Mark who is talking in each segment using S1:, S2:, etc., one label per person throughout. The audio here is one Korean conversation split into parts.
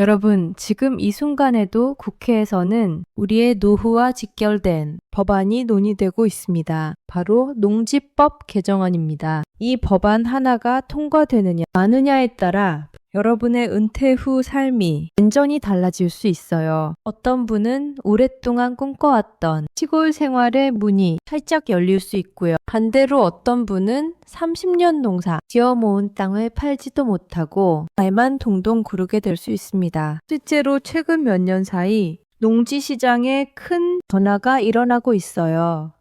S1: 여러분, 지금 이 순간에도 국회에서는 우리의 노후와 직결된 법안이 논의되고 있습니다. 바로 농지법 개정안입니다. 이 법안 하나가 통과되느냐, 마느냐에 따라 여러분의 은퇴 후 삶이 완전히 달라질 수 있어요. 어떤 분은 오랫동안 꿈꿔왔던 시골 생활의 문이 살짝 열릴 수 있고요. 반대로 어떤 분은 30년 농사, 지어 모은 땅을 팔지도 못하고 발만 동동 구르게 될 수 있습니다. 실제로 최근 몇 년 사이 농지 시장에 큰 변화가 일어나고 있어요.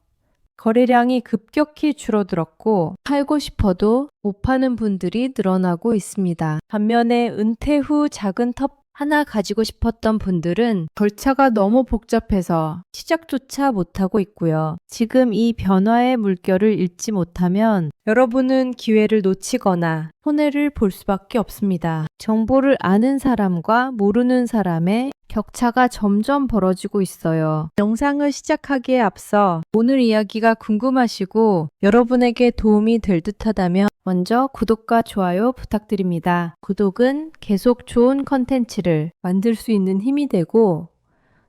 S1: 거래량이 급격히 줄어들었고 팔고 싶어도 못 파는 분들이 늘어나고 있습니다. 반면에 은퇴 후 작은 텃 하나 가지고 싶었던 분들은 절차가 너무 복잡해서 시작조차 못하고 있고요. 지금 이 변화의 물결을 읽지 못하면 여러분은 기회를 놓치거나 손해를 볼 수밖에 없습니다. 정보를 아는 사람과 모르는 사람의 격차가 점점 벌어지고 있어요. 영상을 시작하기에 앞서 오늘 이야기가 궁금하시고 여러분에게 도움이 될 듯하다면 먼저 구독과 좋아요 부탁드립니다. 구독은 계속 좋은 컨텐츠를 만들 수 있는 힘이 되고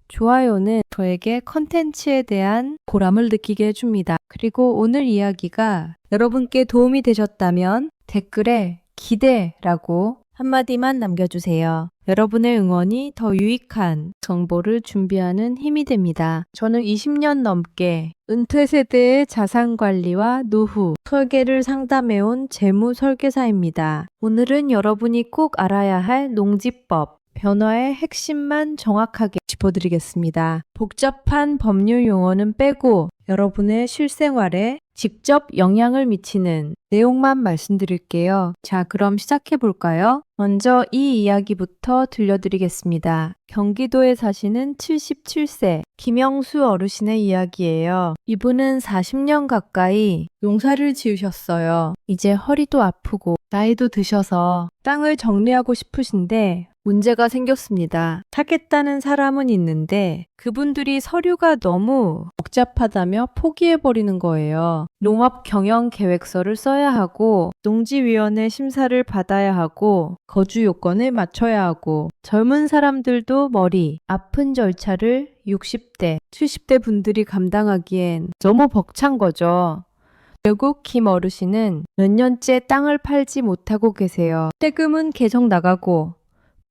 S1: 좋아요는 저에게 컨텐츠에 대한 보람을 느끼게 해줍니다. 그리고 오늘 이야기가 여러분께 도움이 되셨다면 댓글에 기대라고 한마디만 남겨주세요. 여러분의 응원이 더 유익한 정보를 준비하는 힘이 됩니다. 저는 20년 넘게 은퇴 세대의 자산 관리와 노후, 설계를 상담해온 재무 설계사입니다. 오늘은 여러분이 꼭 알아야 할 농지법, 변화의 핵심만 정확하게 짚어드리겠습니다. 복잡한 법률 용어는 빼고 여러분의 실생활에 직접 영향을 미치는 내용만 말씀드릴게요. 자, 그럼 시작해 볼까요? 먼저 이 이야기부터 들려드리겠습니다. 경기도에 사시는 77세 김영수 어르신의 이야기예요. 이분은 40년 가까이 농사를 지으셨어요. 이제 허리도 아프고 나이도 드셔서 땅을 정리하고 싶으신데 문제가 생겼습니다. 사겠다는 사람은 있는데 그분들이 서류가 너무 복잡하다며 포기해버리는 거예요. 농업 경영 계획서를 써야 하고 농지위원회 심사를 받아야 하고 거주 요건을 맞춰야 하고 젊은 사람들도 머리 아픈 절차를 60대, 70대 분들이 감당하기엔 너무 벅찬 거죠. 결국 김 어르신은 몇 년째 땅을 팔지 못하고 계세요. 세금은 계속 나가고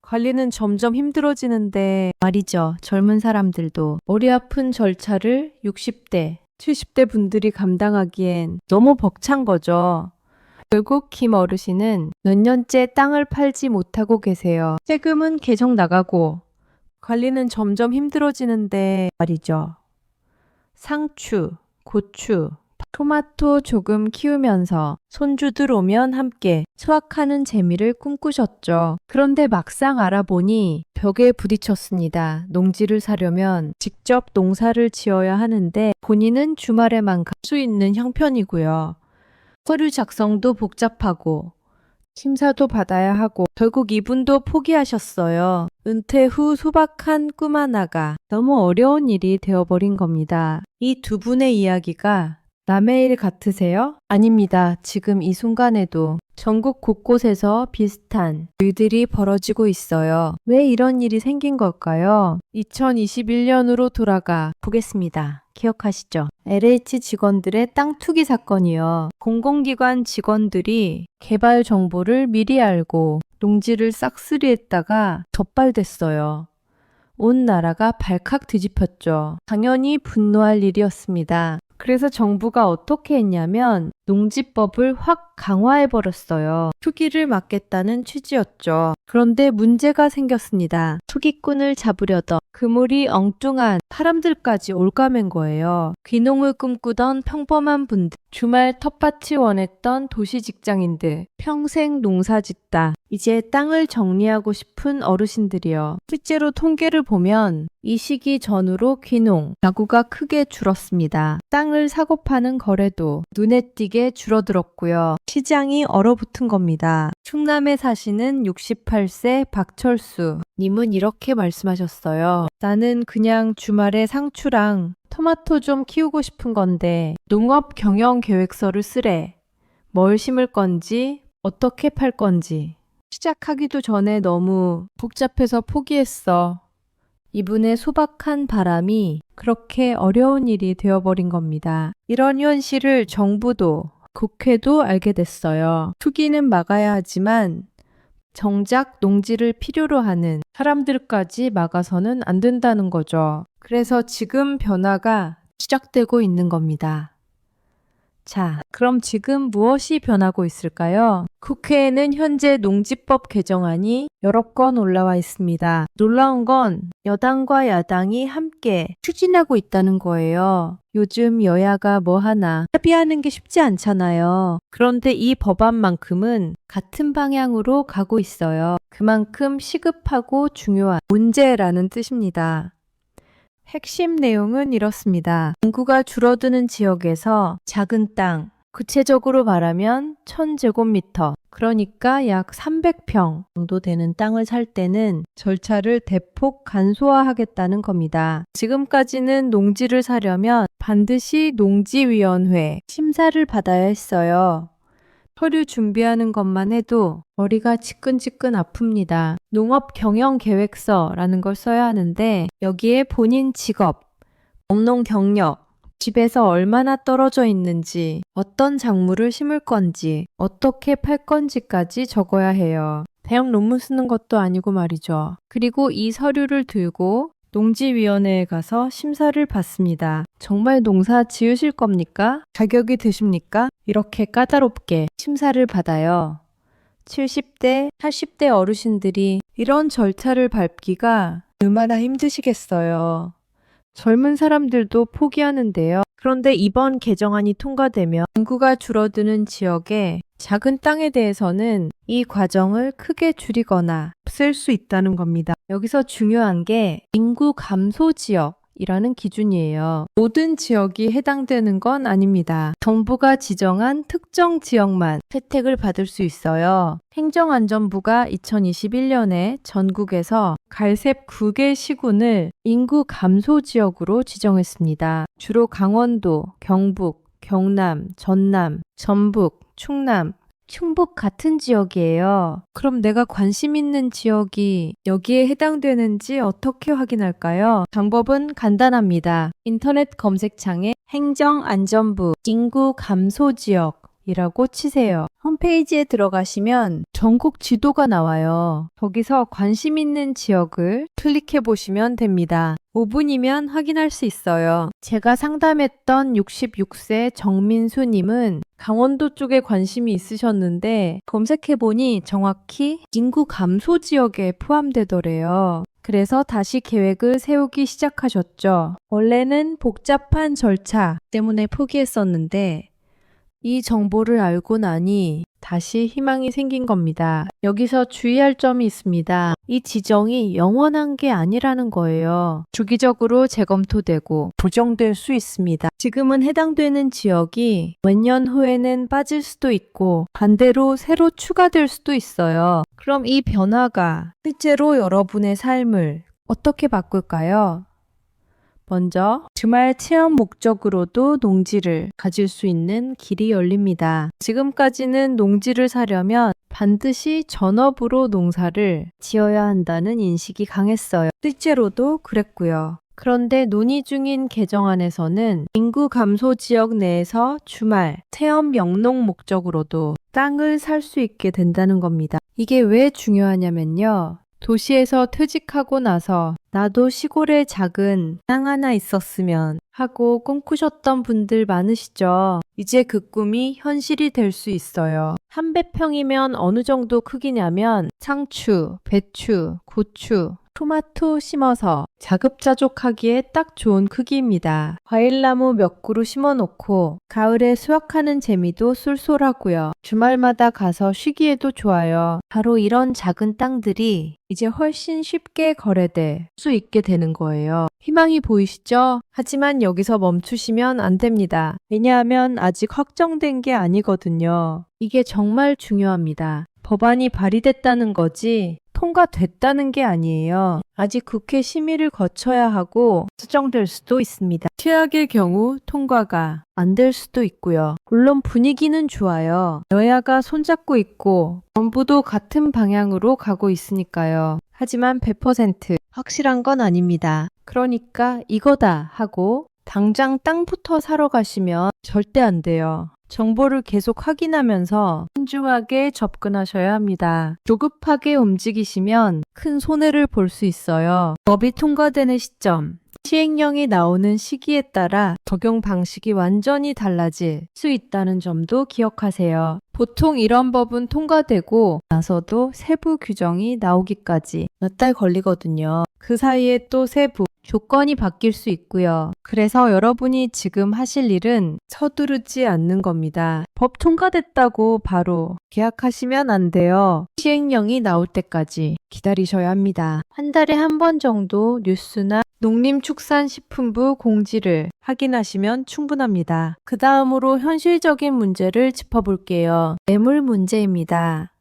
S1: 관리는 점점 힘들어지는데 말이죠. 젊은 사람들도 머리 아픈 절차를 60대, 70대 분들이 감당하기엔 너무 벅찬 거죠. 결국 김 어르신은 몇 년째 땅을 팔지 못하고 계세요. 세금은 계속 나가고 관리는 점점 힘들어지는데 말이죠. 상추, 고추, 토마토 조금 키우면서 손주들 오면 함께 수확하는 재미를 꿈꾸셨죠. 그런데 막상 알아보니 벽에 부딪혔습니다. 농지를 사려면 직접 농사를 지어야 하는데 본인은 주말에만 갈 수 있는 형편이고요. 서류 작성도 복잡하고 심사도 받아야 하고 결국 이분도 포기하셨어요. 은퇴 후 소박한 꿈 하나가 너무 어려운 일이 되어버린 겁니다. 이 두 분의 이야기가 남의 일 같으세요? 아닙니다. 지금 이 순간에도 전국 곳곳에서 비슷한 일들이 벌어지고 있어요. 왜 이런 일이 생긴 걸까요? 2021년으로 돌아가 보겠습니다. 기억하시죠? LH 직원들의 땅 투기 사건이요. 공공기관 직원들이 개발 정보를 미리 알고 농지를 싹쓸이했다가 적발됐어요. 온 나라가 발칵 뒤집혔죠. 당연히 분노할 일이었습니다. 그래서 정부가 어떻게 했냐면 농지법을 확 강화해버렸어요. 투기를 막겠다는 취지였죠. 그런데 문제가 생겼습니다. 투기꾼을 잡으려던 그물이 엉뚱한 사람들까지 올가맨 거예요. 귀농을 꿈꾸던 평범한 분들, 주말 텃밭이 원했던 도시 직장인들, 평생 농사 짓다. 이제 땅을 정리하고 싶은 어르신들이요. 실제로 통계를 보면 이 시기 전후로 귀농, 가구가 크게 줄었습니다. 땅을 사고 파는 거래도 눈에 띄게 줄어들었고요. 시장이 얼어붙은 겁니다. 충남에 사시는 68세 박철수 님은 이렇게 말씀하셨어요. 나는 그냥 주말에 상추랑 토마토 좀 키우고 싶은 건데 농업 경영 계획서를 쓰래. 뭘 심을 건지, 어떻게 팔 건지 시작하기도 전에 너무 복잡해서 포기했어. 이분의 소박한 바람이 그렇게 어려운 일이 되어버린 겁니다. 이런 현실을 정부도 국회도 알게 됐어요. 투기는 막아야 하지만 정작 농지를 필요로 하는 사람들까지 막아서는 안 된다는 거죠. 그래서 지금 변화가 시작되고 있는 겁니다. 자, 그럼 지금 무엇이 변하고 있을까요? 국회에는 현재 농지법 개정안이 여러 건 올라와 있습니다. 놀라운 건 여당과 야당이 함께 추진하고 있다는 거예요. 요즘 여야가 뭐 하나 합의하는 게 쉽지 않잖아요. 그런데 이 법안만큼은 같은 방향으로 가고 있어요. 그만큼 시급하고 중요한 문제라는 뜻입니다. 핵심 내용은 이렇습니다. 인구가 줄어드는 지역에서 작은 땅, 구체적으로 말하면 1000제곱미터, 그러니까 약 300평 정도 되는 땅을 살 때는 절차를 대폭 간소화하겠다는 겁니다. 지금까지는 농지를 사려면 반드시 농지위원회 심사를 받아야 했어요. 서류 준비하는 것만 해도 머리가 지끈지끈 아픕니다. 농업 경영 계획서라는 걸 써야 하는데 여기에 본인 직업, 농농 경력, 집에서 얼마나 떨어져 있는지, 어떤 작물을 심을 건지, 어떻게 팔 건지까지 적어야 해요. 대형 논문 쓰는 것도 아니고 말이죠. 그리고 이 서류를 들고 농지위원회에 가서 심사를 받습니다. 정말 농사 지으실 겁니까? 자격이 되십니까? 이렇게 까다롭게 심사를 받아요. 70대, 80대 어르신들이 이런 절차를 밟기가 얼마나 힘드시겠어요. 젊은 사람들도 포기하는데요. 그런데 이번 개정안이 통과되면 인구가 줄어드는 지역에 작은 땅에 대해서는 이 과정을 크게 줄이거나 없앨 수 있다는 겁니다. 여기서 중요한 게 인구 감소 지역 이라는 기준이에요. 모든 지역이 해당되는 건 아닙니다. 정부가 지정한 특정 지역만 혜택을 받을 수 있어요. 행정안전부가 2021년에 전국에서 갈색 9개 시군을 인구 감소 지역으로 지정했습니다. 주로 강원도, 경북, 경남, 전남, 전북, 충남, 충북 같은 지역이에요. 그럼 내가 관심 있는 지역이 여기에 해당되는지 어떻게 확인할까요? 방법은 간단합니다. 인터넷 검색창에 행정안전부 인구 감소 지역 이라고 치세요. 홈페이지에 들어가시면 전국 지도가 나와요. 거기서 관심 있는 지역을 클릭해 보시면 됩니다. 5분이면 확인할 수 있어요. 제가 상담했던 66세 정민수님은 강원도 쪽에 관심이 있으셨는데 검색해보니 정확히 인구 감소 지역에 포함되더래요. 그래서 다시 계획을 세우기 시작하셨죠. 원래는 복잡한 절차 때문에 포기했었는데 이 정보를 알고 나니 다시 희망이 생긴 겁니다. 여기서 주의할 점이 있습니다. 이 지정이 영원한 게 아니라는 거예요. 주기적으로 재검토되고 부정될 수 있습니다. 지금은 해당되는 지역이 몇 년 후에는 빠질 수도 있고 반대로 새로 추가될 수도 있어요. 그럼 이 변화가 실제로 여러분의 삶을 어떻게 바꿀까요? 먼저 주말 체험 목적으로도 농지를 가질 수 있는 길이 열립니다. 지금까지는 농지를 사려면 반드시 전업으로 농사를 지어야 한다는 인식이 강했어요. 실제로도 그랬고요. 그런데 논의 중인 개정안에서는 인구 감소 지역 내에서 주말, 체험 영농 목적으로도 땅을 살 수 있게 된다는 겁니다. 이게 왜 중요하냐면요. 도시에서 퇴직하고 나서 나도 시골에 작은 땅 하나 있었으면 하고 꿈꾸셨던 분들 많으시죠? 이제 그 꿈이 현실이 될 수 있어요. 한 배평이면 어느 정도 크기냐면 상추, 배추, 고추, 토마토 심어서 자급자족하기에 딱 좋은 크기입니다. 과일나무 몇 그루 심어 놓고 가을에 수확하는 재미도 쏠쏠하고요. 주말마다 가서 쉬기에도 좋아요. 바로 이런 작은 땅들이 이제 훨씬 쉽게 거래될 수 있게 되는 거예요. 희망이 보이시죠? 하지만 여기서 멈추시면 안 됩니다. 왜냐하면 아직 확정된 게 아니거든요. 이게 정말 중요합니다. 법안이 발의됐다는 거지 통과됐다는 게 아니에요. 아직 국회 심의를 거쳐야 하고 수정될 수도 있습니다. 최악의 경우 통과가 안 될 수도 있고요. 물론 분위기는 좋아요. 여야가 손잡고 있고 정부도 같은 방향으로 가고 있으니까요. 하지만 100% 확실한 건 아닙니다. 그러니까 이거다 하고 당장 땅부터 사러 가시면 절대 안 돼요. 정보를 계속 확인하면서 신중하게 접근하셔야 합니다. 조급하게 움직이시면 큰 손해를 볼 수 있어요. 법이 통과되는 시점, 시행령이 나오는 시기에 따라 적용 방식이 완전히 달라질 수 있다는 점도 기억하세요. 보통 이런 법은 통과되고 나서도 세부 규정이 나오기까지 몇 달 걸리거든요. 그 사이에 또 세부 조건이 바뀔 수 있고요. 그래서 여러분이 지금 하실 일은 서두르지 않는 겁니다. 법 통과됐다고 바로 계약하시면 안 돼요. 시행령이 나올 때까지 기다리셔야 합니다. 한 달에 한 번 정도 뉴스나 농림축산식품부 공지를 확인하시면 충분합니다. 그 다음으로 현실적인 문제를 짚어볼게요. 매물 문제입니다.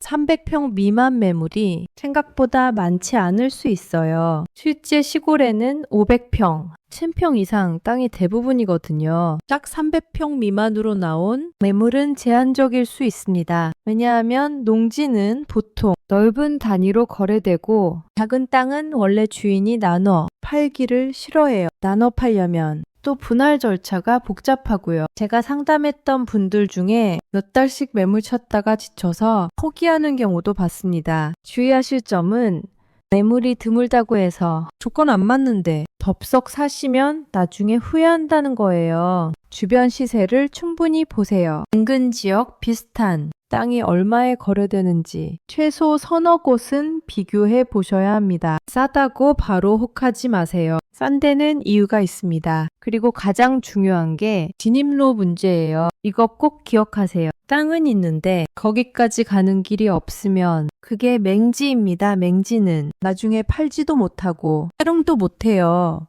S1: 300평 미만 매물이 생각보다 많지 않을 수 있어요. 실제 시골에는 500평, 1000평 이상 땅이 대부분이거든요. 딱 300평 미만으로 나온 매물은 제한적일 수 있습니다. 왜냐하면 농지는 보통 넓은 단위로 거래되고 작은 땅은 원래 주인이 나눠 팔기를 싫어해요. 나눠 팔려면 또 분할 절차가 복잡하고요. 제가 상담했던 분들 중에 몇 달씩 매물 찾다가 지쳐서 포기하는 경우도 봤습니다. 주의하실 점은 매물이 드물다고 해서 조건 안 맞는데 덥석 사시면 나중에 후회한다는 거예요. 주변 시세를 충분히 보세요. 인근 지역 비슷한 땅이 얼마에 거래되는지 최소 서너 곳은 비교해 보셔야 합니다. 싸다고 바로 혹하지 마세요. 싼 데는 이유가 있습니다. 그리고 가장 중요한 게 진입로 문제예요. 이거 꼭 기억하세요. 땅은 있는데 거기까지 가는 길이 없으면 그게 맹지입니다. 맹지는 나중에 팔지도 못하고 촬영도 못해요.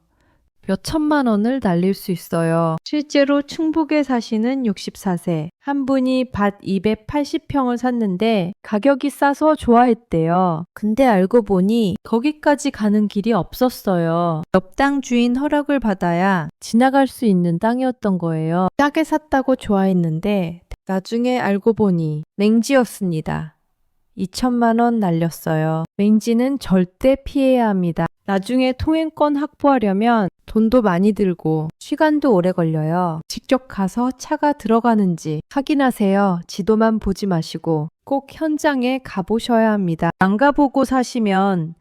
S1: 몇 천만 원을 날릴 수 있어요. 실제로 충북에 사시는 64세 한 분이 밭 280평을 샀는데 가격이 싸서 좋아했대요. 근데 알고 보니 거기까지 가는 길이 없었어요. 옆 땅 주인 허락을 받아야 지나갈 수 있는 땅이었던 거예요. 싸게 샀다고 좋아했는데 나중에 알고 보니 맹지였습니다. 2천만 원 날렸어요. 맹지는 절대 피해야 합니다. 나중에 통행권 확보하려면 돈도 많이 들고 시간도 오래 걸려요. 직접 가서 차가 들어가는지 확인하세요. 지도만 보지 마시고 꼭 현장에 가보셔야 합니다. 안 가보고 사시면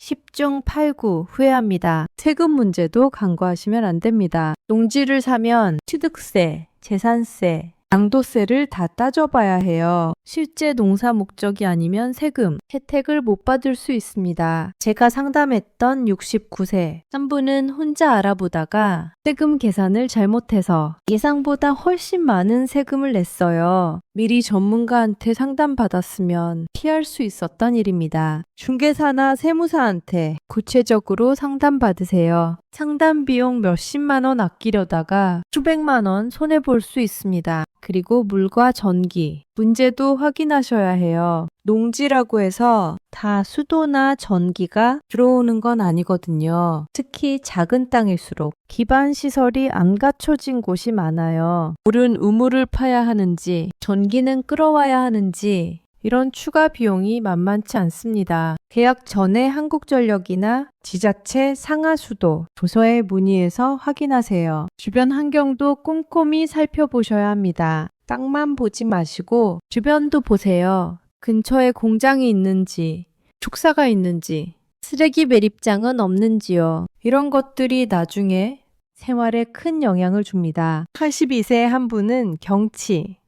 S1: 10중 8구 후회합니다. 세금 문제도 간과하시면 안 됩니다. 농지를 사면 취득세, 재산세, 양도세를 다 따져봐야 해요. 실제 농사 목적이 아니면 세금, 혜택을 못 받을 수 있습니다. 제가 상담했던 69세 한 분은 혼자 알아보다가 세금 계산을 잘못해서 예상보다 훨씬 많은 세금을 냈어요. 미리 전문가한테 상담받았으면 피할 수 있었던 일입니다. 중개사나 세무사한테 구체적으로 상담받으세요. 상담 비용 몇십만 원 아끼려다가 수백만 원 손해볼 수 있습니다. 그리고 물과 전기, 문제도 확인하셔야 해요. 농지라고 해서 다 수도나 전기가 들어오는 건 아니거든요. 특히 작은 땅일수록 기반 시설이 안 갖춰진 곳이 많아요. 물은 우물을 파야 하는지, 전기는 끌어와야 하는지, 이런 추가 비용이 만만치 않습니다. 계약 전에 한국전력이나 지자체 상하수도 조서에 문의해서 확인하세요. 주변 환경도 꼼꼼히 살펴보셔야 합니다. 땅만 보지 마시고 주변도 보세요. 근처에 공장이 있는지, 축사가 있는지, 쓰레기 매립장은 없는지요. 이런 것들이 나중에 생활에 큰 영향을 줍니다. 82세 한 분은 경치,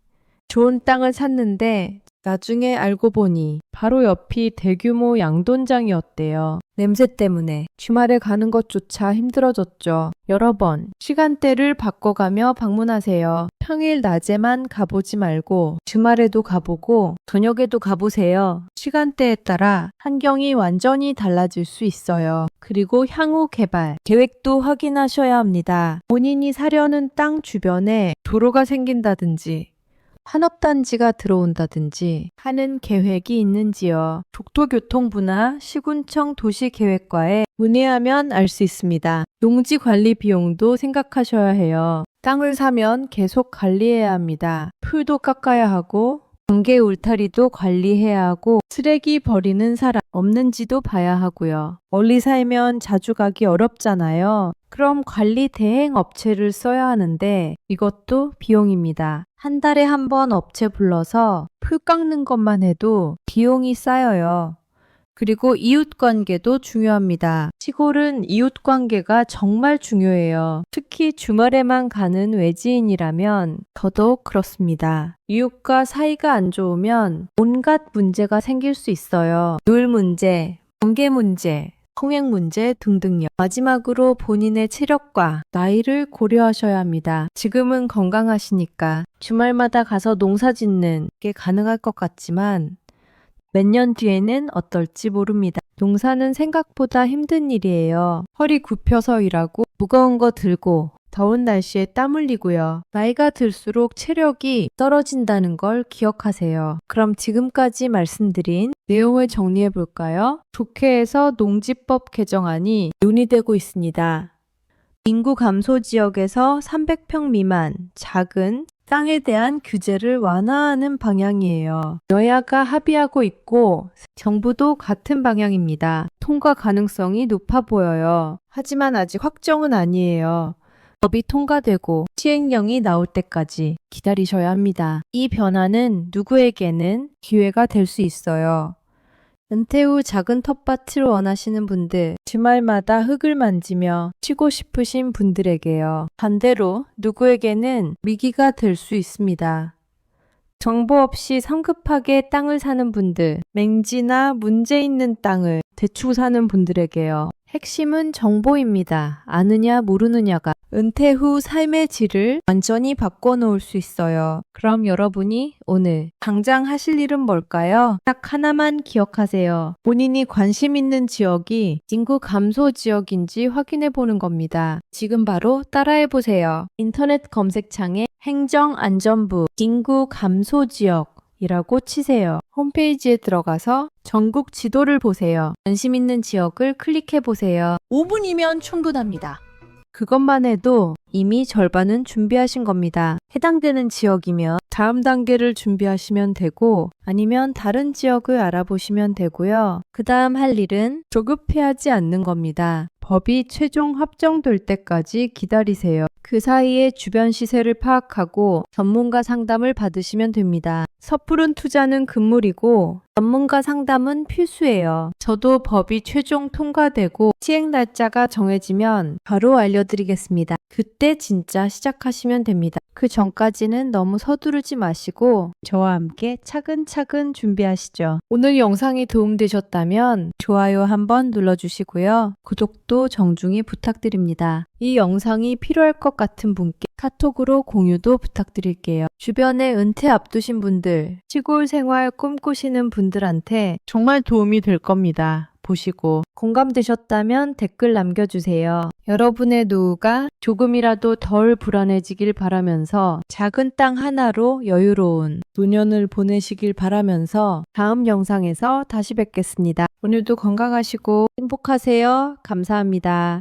S1: 좋은 땅을 샀는데 나중에 알고 보니 바로 옆이 대규모 양돈장이었대요. 냄새 때문에 주말에 가는 것조차 힘들어졌죠. 여러 번 시간대를 바꿔가며 방문하세요. 평일 낮에만 가보지 말고 주말에도 가보고 저녁에도 가보세요. 시간대에 따라 환경이 완전히 달라질 수 있어요. 그리고 향후 개발 계획도 확인하셔야 합니다. 본인이 사려는 땅 주변에 도로가 생긴다든지 산업단지가 들어온다든지 하는 계획이 있는지요. 국토교통부나 시군청 도시계획과에 문의하면 알 수 있습니다. 농지 관리 비용도 생각하셔야 해요. 땅을 사면 계속 관리해야 합니다. 풀도 깎아야 하고 경계 울타리도 관리해야 하고 쓰레기 버리는 사람 없는지도 봐야 하고요. 멀리 살면 자주 가기 어렵잖아요. 그럼 관리 대행 업체를 써야 하는데 이것도 비용입니다. 한 달에 한 번 업체 불러서 풀 깎는 것만 해도 비용이 쌓여요. 그리고 이웃 관계도 중요합니다. 시골은 이웃 관계가 정말 중요해요. 특히 주말에만 가는 외지인이라면 더더욱 그렇습니다. 이웃과 사이가 안 좋으면 온갖 문제가 생길 수 있어요. 놀 문제, 관계 문제, 성행 문제 등등요. 마지막으로 본인의 체력과 나이를 고려하셔야 합니다. 지금은 건강하시니까 주말마다 가서 농사 짓는 게 가능할 것 같지만 몇 년 뒤에는 어떨지 모릅니다. 농사는 생각보다 힘든 일이에요. 허리 굽혀서 일하고 무거운 거 들고 더운 날씨에 땀 흘리고요. 나이가 들수록 체력이 떨어진다는 걸 기억하세요. 그럼 지금까지 말씀드린 내용을 정리해 볼까요? 국회에서 농지법 개정안이 논의되고 있습니다. 인구 감소 지역에서 300평 미만 작은 땅에 대한 규제를 완화하는 방향이에요. 여야가 합의하고 있고 정부도 같은 방향입니다. 통과 가능성이 높아 보여요. 하지만 아직 확정은 아니에요. 법이 통과되고 시행령이 나올 때까지 기다리셔야 합니다. 이 변화는 누구에게는 기회가 될 수 있어요. 은퇴 후 작은 텃밭을 원하시는 분들, 주말마다 흙을 만지며 쉬고 싶으신 분들에게요. 반대로 누구에게는 위기가 될 수 있습니다. 정보 없이 성급하게 땅을 사는 분들, 맹지나 문제 있는 땅을 대충 사는 분들에게요. 핵심은 정보입니다. 아느냐 모르느냐가 은퇴 후 삶의 질을 완전히 바꿔놓을 수 있어요. 그럼 여러분이 오늘 당장 하실 일은 뭘까요? 딱 하나만 기억하세요. 본인이 관심 있는 지역이 인구 감소 지역인지 확인해 보는 겁니다. 지금 바로 따라해 보세요. 인터넷 검색창에 행정안전부 인구 감소 지역 이라고 치세요. 홈페이지에 들어가서 전국 지도를 보세요. 관심 있는 지역을 클릭해 보세요.
S2: 5분이면 충분합니다.
S1: 그것만 해도 이미 절반은 준비하신 겁니다. 해당되는 지역이면 다음 단계를 준비하시면 되고 아니면 다른 지역을 알아보시면 되고요. 그 다음 할 일은 조급해하지 않는 겁니다. 법이 최종 합정될 때까지 기다리세요. 그 사이에 주변 시세를 파악하고 전문가 상담을 받으시면 됩니다. 섣부른 투자는 금물이고 전문가 상담은 필수예요. 저도 법이 최종 통과되고 시행 날짜가 정해지면 바로 알려드리겠습니다. 그때 진짜 시작하시면 됩니다. 그 전까지는 너무 서두르지 마시고 저와 함께 차근차근 준비하시죠. 오늘 영상이 도움되셨다면 좋아요 한번 눌러주시고요. 구독도 정중히 부탁드립니다. 이 영상이 필요할 것 같은 분께 카톡으로 공유도 부탁드릴게요. 주변에 은퇴 앞두신 분들, 시골 생활 꿈꾸시는 분들한테 정말 도움이 될 겁니다. 보시고 공감되셨다면 댓글 남겨주세요. 여러분의 노후가 조금이라도 덜 불안해지길 바라면서 작은 땅 하나로 여유로운 노년을 보내시길 바라면서 다음 영상에서 다시 뵙겠습니다. 오늘도 건강하시고 행복하세요. 감사합니다.